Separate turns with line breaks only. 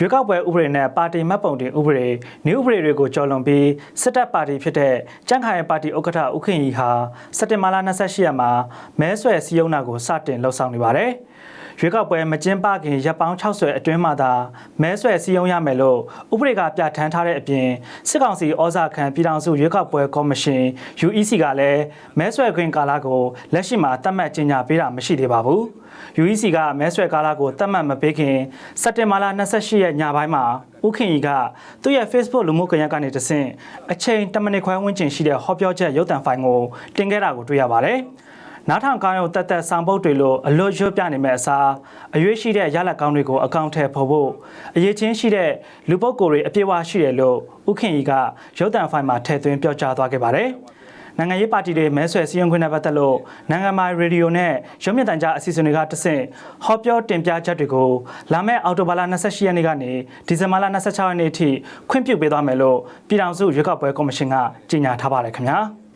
ရွေးကောက်ပွဲဥပဒေနဲ့ပါတီမှတ်ပုံတင်ဥပဒေနည်းဥပဒေတွေကိုကျော်လွန်ပြီးစစ်တပ်ပါတီဖြစ်တဲ့ကြန့်ခိုင်ပါတီဥက္ကဋ္ဌဦးခင်ရီဟာစက်တင်ဘာလ28ရက်မှာမဲဆွယ်စည်းရုံးတာကိုစတင်လှုပ်ဆောင်နေပါတယ်။ရွေးကောက်ပွဲမကျင်းပခင်ရပ်ပေါင်း60အတွင်းမှာသာမဲဆွယ်စည်းရုံးရမယ်လို့ဥပဒေကပြဋ္ဌာန်းထားတဲ့အပြင်စစ်ကောင်စီဩဇာခံပြည်ထောင်စုရွေးကောက်ပွဲကော်မရှင် UEC ကလည်းမဲဆွယ်ခွင့်ကာလကိုလက်ရှိမှာသတ်မှတ်ကြေညာပေးတာမရှိသေးပါဘူး။ UEC ကမဲဆွယ်ကာလကိုသတ်မှတ်မပေးခင်စက်တင်ဘာလ28ရက်ညပိုင်းမှာဦးခင်ရီကသူ့ရဲ့ Facebook လူမှုကွန်ရက်ကနေတဆင့်အချိန်10မိနစ်ခွဲဝန်းကျင်ရှိတဲ့ဟောပြောချက်ရုပ်သံဖိုင်ကိုတင်ခဲ့တာကိုတွေ့ရပါတယ်။နားထောင်ကောင်းရုံတက်တက်ဆောင်ပုတ်တွေလိုအလွတ်ရွတ်ပြနေမဲ့အစားအရွေးရှိတဲ့ရလက်ကောင်းတွေကိုအကောင့်ထဲပေါ်ဖို့အရေးချင်းရှိတဲ့လူပုဂ္ဂိုလ်တွေအပြည့်အဝရှိတယ်လို့ဥခင်ကြီးကရုပ်သံဖိုင်မှာထည့်သွင်းပြောကြားသွားခဲ့ပါတယ်။ နိုင်ငံရေးပါတီတွေမဲဆွယ်စည်းရုံးခွင့်နဲ့ပတ်သက်လို့နိုင်ငံပိုင်ရေဒီယိုနဲ့ရုပ်မြင်သံကြားအစီအစဉ်တွေကတဆင့်ဟောပြောတင်ပြချက်တွေကိုလာမယ့်အောက်တိုဘာလ28ရက်နေ့ကနေဒီဇင်ဘာလ26ရက်နေ့အထိခွင့်ပြုပေးသွားမယ်လို့ပြည်ထောင်စုရွေးကောက်ပွဲကော်မရှင်ကကြေညာထားပါတယ်ခင်ဗျာ။